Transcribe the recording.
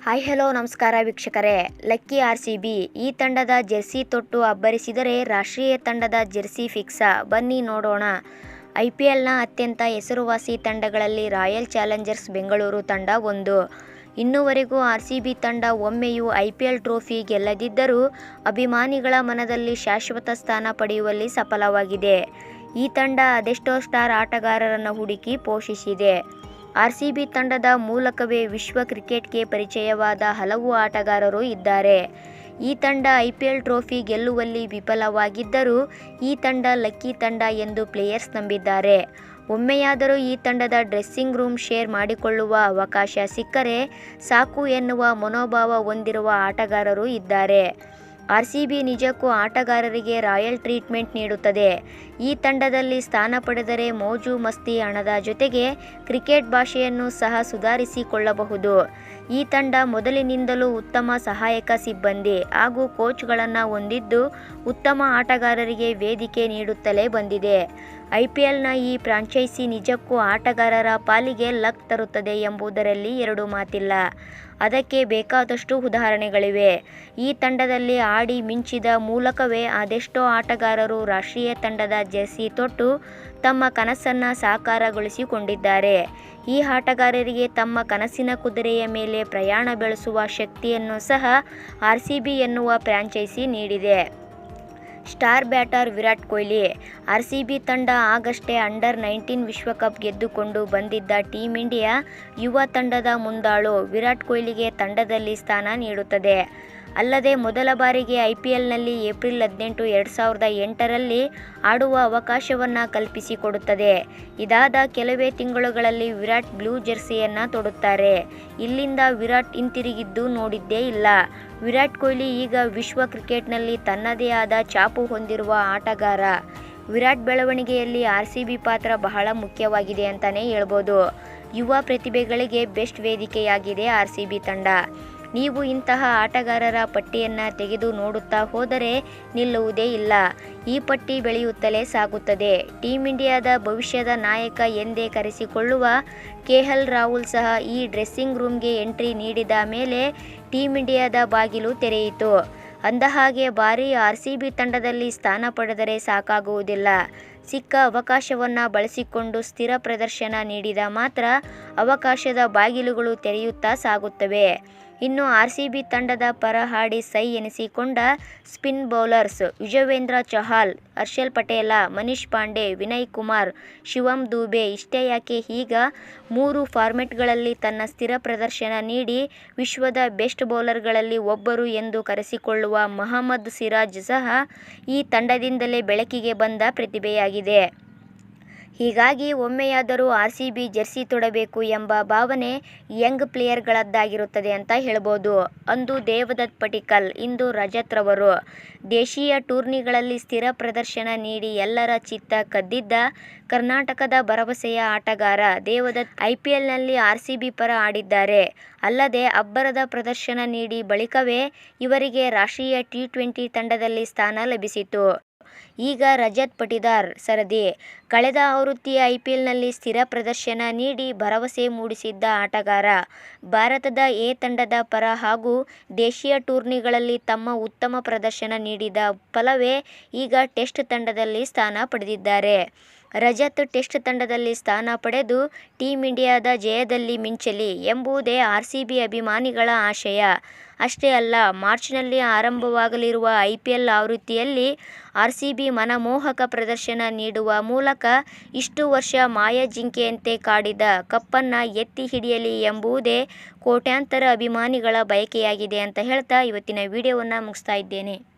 Hi, hello, ನಮಸ್ಕಾರ ವೀಕ್ಷಕರೇ. Lucky R C B ಈ ತಂಡದ ಜೆರ್ಸಿ ತೊಟ್ಟು ಅಬ್ಬರಿಸಿದರೆ ರಾಷ್ಟ್ರೀಯ ತಂಡದ ಜೆರ್ಸಿ ಫಿಕ್ಸ. ಬನ್ನಿ ನೋಡೋಣ. ಐ ಪಿ ಎಲ್ನ ಅತ್ಯಂತ ಹೆಸರುವಾಸಿ ತಂಡಗಳಲ್ಲಿ ರಾಯಲ್ ಚಾಲೆಂಜರ್ಸ್ ಬೆಂಗಳೂರು ತಂಡ ಒಂದು. ಇನ್ನುವರೆಗೂ ಆರ್ ಸಿ ಬಿ ತಂಡ ಒಮ್ಮೆಯೂ ಐ ಪಿ ಎಲ್ ಟ್ರೋಫಿ ಗೆಲ್ಲದಿದ್ದರೂ ಅಭಿಮಾನಿಗಳ ಮನದಲ್ಲಿ ಶಾಶ್ವತ ಸ್ಥಾನ ಪಡೆಯುವಲ್ಲಿ ಸಫಲವಾಗಿದೆ. ಈ ತಂಡ ಅದೆಷ್ಟೋ ಸ್ಟಾರ್ ಆಟಗಾರರನ್ನು ಹುಡುಕಿ ಪೋಷಿಸಿದೆ. ಆರ್ ಸಿ ಬಿ ತಂಡದ ಮೂಲಕವೇ ವಿಶ್ವ ಕ್ರಿಕೆಟ್ಗೆ ಪರಿಚಯವಾದ ಹಲವು ಆಟಗಾರರು ಇದ್ದಾರೆ. ಈ ತಂಡ ಐ ಪಿ ಎಲ್ ಟ್ರೋಫಿ ಗೆಲ್ಲುವಲ್ಲಿ ವಿಫಲವಾಗಿದ್ದರೂ ಈ ತಂಡ ಲಕ್ಕಿ ತಂಡ ಎಂದು ಪ್ಲೇಯರ್ಸ್ ನಂಬಿದ್ದಾರೆ. ಒಮ್ಮೆಯಾದರೂ ಈ ತಂಡದ ಡ್ರೆಸ್ಸಿಂಗ್ ರೂಮ್ ಶೇರ್ ಮಾಡಿಕೊಳ್ಳುವ ಅವಕಾಶ ಸಿಕ್ಕರೆ ಸಾಕು ಎನ್ನುವ ಮನೋಭಾವ ಹೊಂದಿರುವ ಆಟಗಾರರು ಇದ್ದಾರೆ. ಆರ್ ಸಿ ಬಿ ನಿಜಕ್ಕೂ ಆಟಗಾರರಿಗೆ ರಾಯಲ್ ಟ್ರೀಟ್ಮೆಂಟ್ ನೀಡುತ್ತದೆ. ಈ ತಂಡದಲ್ಲಿ ಸ್ಥಾನ ಪಡೆದರೆ ಮೋಜು ಮಸ್ತಿ ಹಣದ ಜೊತೆಗೆ ಕ್ರಿಕೆಟ್ ಭಾಷೆಯನ್ನು ಸಹ ಸುಧಾರಿಸಿಕೊಳ್ಳಬಹುದು. ಈ ತಂಡ ಮೊದಲಿನಿಂದಲೂ ಉತ್ತಮ ಸಹಾಯಕ ಸಿಬ್ಬಂದಿ ಹಾಗೂ ಕೋಚ್ಗಳನ್ನು ಹೊಂದಿದ್ದು ಉತ್ತಮ ಆಟಗಾರರಿಗೆ ವೇದಿಕೆ ನೀಡುತ್ತಲೇ ಬಂದಿದೆ. ಐ ಪಿ ಎಲ್ನ ಈ ಫ್ರಾಂಚೈಸಿ ನಿಜಕ್ಕೂ ಆಟಗಾರರ ಪಾಲಿಗೆ ಲಕ್ ತರುತ್ತದೆ ಎಂಬುದರಲ್ಲಿ ಎರಡು ಮಾತಿಲ್ಲ. ಅದಕ್ಕೆ ಬೇಕಾದಷ್ಟು ಉದಾಹರಣೆಗಳಿವೆ. ಈ ತಂಡದಲ್ಲಿ ಆಡಿ ಮಿಂಚಿದ ಮೂಲಕವೇ ಅದೆಷ್ಟೋ ಆಟಗಾರರು ರಾಷ್ಟ್ರೀಯ ತಂಡದ ಜೆರ್ಸಿ ತೊಟ್ಟು ತಮ್ಮ ಕನಸನ್ನು ಸಾಕಾರಗೊಳಿಸಿಕೊಂಡಿದ್ದಾರೆ. ಈ ಆಟಗಾರರಿಗೆ ತಮ್ಮ ಕನಸಿನ ಕುದುರೆಯ ಮೇಲೆ ಪ್ರಯಾಣ ಬೆಳೆಸುವ ಶಕ್ತಿಯನ್ನು ಸಹ ಆರ್ ಸಿ ಬಿ ಎನ್ನುವ ಫ್ರಾಂಚೈಸಿ ನೀಡಿದೆ. Star batter Virat Kohli. R C B ತಂಡ ಆಗಷ್ಟೇ ಅಂಡರ್ ನೈನ್ಟೀನ್ ವಿಶ್ವಕಪ್ ಗೆದ್ದುಕೊಂಡು ಬಂದಿದ್ದ ಟೀಂ ಇಂಡಿಯಾ ಯುವ ತಂಡದ ಮುಂದಾಳು. ವಿರಾಟ್ ಕೊಹ್ಲಿಗೆ ತಂಡದಲ್ಲಿ ಸ್ಥಾನ ನೀಡುತ್ತದೆ. ಅಲ್ಲದೆ ಮೊದಲ ಬಾರಿಗೆ ಐಪಿಎಲ್ನಲ್ಲಿ ಏಪ್ರಿಲ್ ಹದಿನೆಂಟು ಎರಡು ಸಾವಿರದ ಎಂಟರಲ್ಲಿ ಆಡುವ ಅವಕಾಶವನ್ನು ಕಲ್ಪಿಸಿಕೊಡುತ್ತದೆ. ಇದಾದ ಕೆಲವೇ ತಿಂಗಳುಗಳಲ್ಲಿ ವಿರಾಟ್ ಬ್ಲೂ ಜೆರ್ಸಿಯನ್ನು ತೊಡುತ್ತಾರೆ. ಇಲ್ಲಿಂದ ವಿರಾಟ್ ಹಿಂತಿರುಗಿದ್ದು ನೋಡಿದ್ದೇ ಇಲ್ಲ. ವಿರಾಟ್ ಕೊಹ್ಲಿ ಈಗ ವಿಶ್ವ ಕ್ರಿಕೆಟ್ನಲ್ಲಿ ತನ್ನದೇ ಆದ ಛಾಪು ಹೊಂದಿರುವ ಆಟಗಾರ. ವಿರಾಟ್ ಬೆಳವಣಿಗೆಯಲ್ಲಿ ಆರ್ ಸಿ ಬಿ ಪಾತ್ರ ಬಹಳ ಮುಖ್ಯವಾಗಿದೆ ಅಂತಲೇ ಹೇಳ್ಬೋದು. ಯುವ ಪ್ರತಿಭೆಗಳಿಗೆ ಬೆಸ್ಟ್ ವೇದಿಕೆಯಾಗಿದೆ ಆರ್ ಸಿ ಬಿ ತಂಡ. ನೀವು ಇಂತಹ ಆಟಗಾರರ ಪಟ್ಟಿಯನ್ನು ತೆಗೆದು ನೋಡುತ್ತಾ ಹೋದರೆ ನಿಲ್ಲುವುದೇ ಇಲ್ಲ. ಈ ಪಟ್ಟಿ ಬೆಳೆಯುತ್ತಲೇ ಸಾಗುತ್ತದೆ. ಟೀಂ ಇಂಡಿಯಾದ ಭವಿಷ್ಯದ ನಾಯಕ ಎಂದೇ ಕರೆಸಿಕೊಳ್ಳುವ ಕೆಎಲ್ ರಾಹುಲ್ ಸಹ ಈ ಡ್ರೆಸ್ಸಿಂಗ್ ರೂಮ್ಗೆ ಎಂಟ್ರಿ ನೀಡಿದ ಮೇಲೆ ಟೀಂ ಇಂಡಿಯಾದ ಬಾಗಿಲು ತೆರೆಯಿತು. ಅಂದಹಾಗೆ ಬಾರಿ ಆರ್ ಸಿ ಬಿ ತಂಡದಲ್ಲಿ ಸ್ಥಾನ ಪಡೆದರೆ ಸಾಕಾಗುವುದಿಲ್ಲ. ಸಿಕ್ಕ ಅವಕಾಶವನ್ನು ಬಳಸಿಕೊಂಡು ಸ್ಥಿರ ಪ್ರದರ್ಶನ ನೀಡಿದ ಮಾತ್ರ ಅವಕಾಶದ ಬಾಗಿಲುಗಳು ತೆರೆಯುತ್ತಾ ಸಾಗುತ್ತವೆ. ಇನ್ನು ಆರ್ಸಿಬಿ ತಂಡದ ಪರ ಹಾಡಿ ಸೈ ಎನಿಸಿಕೊಂಡ ಸ್ಪಿನ್ ಬೌಲರ್ಸ್ ಯುಜವೇಂದ್ರ ಚಹಲ್, ಹರ್ಷಲ್ ಪಟೇಲ, ಮನೀಶ್ ಪಾಂಡೆ, ವಿನಯ್ ಕುಮಾರ್ ಶಿವಮ್ ದೂಬೆ ಇಷ್ಟೇ ಯಾಕೆ ಈಗ ಮೂರು ಫಾರ್ಮೆಟ್ಗಳಲ್ಲಿ ತನ್ನ ಸ್ಥಿರ ಪ್ರದರ್ಶನ ನೀಡಿ ವಿಶ್ವದ ಬೆಸ್ಟ್ ಬೌಲರ್ಗಳಲ್ಲಿ ಒಬ್ಬರು ಎಂದು ಕರೆಸಿಕೊಳ್ಳುವ ಮಹಮ್ಮದ್ ಸಿರಾಜ್ ಸಹ ಈ ತಂಡದಿಂದಲೇ ಬೆಳಕಿಗೆ ಬಂದ ಪ್ರತಿಭೆಯಾಗಿದೆ. ಹೀಗಾಗಿ ಒಮ್ಮೆಯಾದರೂ ಆರ್ ಸಿ ಬಿ ಜೆರ್ಸಿ ತೊಡಬೇಕು ಎಂಬ ಭಾವನೆ ಯಂಗ್ ಪ್ಲೇಯರ್ಗಳದ್ದಾಗಿರುತ್ತದೆ ಅಂತ ಹೇಳ್ಬೋದು. ಅಂದು ದೇವದತ್ ಪಟಿಕಲ್, ಇಂದು ರಜತ್ ರವರು. ದೇಶೀಯ ಟೂರ್ನಿಗಳಲ್ಲಿ ಸ್ಥಿರ ಪ್ರದರ್ಶನ ನೀಡಿ ಎಲ್ಲರ ಚಿತ್ತ ಕದ್ದಿದ್ದ ಕರ್ನಾಟಕದ ಭರವಸೆಯ ಆಟಗಾರ ದೇವದತ್ ಐ ಪಿ ಎಲ್ನಲ್ಲಿ ಆರ್ ಸಿ ಬಿ ಪರ ಆಡಿದ್ದಾರೆ. ಅಲ್ಲದೆ ಅಬ್ಬರದ ಪ್ರದರ್ಶನ ನೀಡಿ ಬಳಿಕವೇ ಇವರಿಗೆ ರಾಷ್ಟ್ರೀಯ ಟಿ ಟ್ವೆಂಟಿ ತಂಡದಲ್ಲಿ ಸ್ಥಾನ ಲಭಿಸಿತು. ಈಗ ರಜತ್ ಪಟಿದಾರ್ ಸರದಿ. ಕಳೆದ ಆವೃತ್ತಿಯ ಐಪಿಎಲ್ನಲ್ಲಿ ಸ್ಥಿರ ಪ್ರದರ್ಶನ ನೀಡಿ ಭರವಸೆ ಮೂಡಿಸಿದ್ದ ಆಟಗಾರ, ಭಾರತದ ಎ ತಂಡದ ಪರ ಹಾಗೂ ದೇಶೀಯ ಟೂರ್ನಿಗಳಲ್ಲಿ ತಮ್ಮ ಉತ್ತಮ ಪ್ರದರ್ಶನ ನೀಡಿದ ಫಲವೇ ಈಗ ಟೆಸ್ಟ್ ತಂಡದಲ್ಲಿ ಸ್ಥಾನ ಪಡೆದಿದ್ದಾರೆ. ರಜತ್ ಟೆಸ್ಟ್ ತಂಡದಲ್ಲಿ ಸ್ಥಾನ ಪಡೆದು ಟೀಂ ಇಂಡಿಯಾದ ಜಯದಲ್ಲಿ ಮಿಂಚಲಿ ಎಂಬುದೇ ಆರ್ ಸಿ ಬಿ ಅಭಿಮಾನಿಗಳ ಆಶಯ. ಅಷ್ಟೇ ಅಲ್ಲ, ಮಾರ್ಚ್ನಲ್ಲಿ ಆರಂಭವಾಗಲಿರುವ ಐ ಪಿ ಎಲ್ ಆವೃತ್ತಿಯಲ್ಲಿ ಆರ್ ಸಿ ಬಿ ಮನಮೋಹಕ ಪ್ರದರ್ಶನ ನೀಡುವ ಮೂಲಕ ಇಷ್ಟು ವರ್ಷ ಮಾಯಜಿಂಕೆಯಂತೆ ಕಾಡಿದ ಕಪ್ಪನ್ನು ಎತ್ತಿ ಹಿಡಿಯಲಿ ಎಂಬುದೇ ಕೋಟ್ಯಾಂತರ ಅಭಿಮಾನಿಗಳ ಬಯಕೆಯಾಗಿದೆ ಅಂತ ಹೇಳ್ತಾ ಇವತ್ತಿನ ವಿಡಿಯೋವನ್ನು ಮುಗಿಸ್ತಾ ಇದ್ದೇನೆ.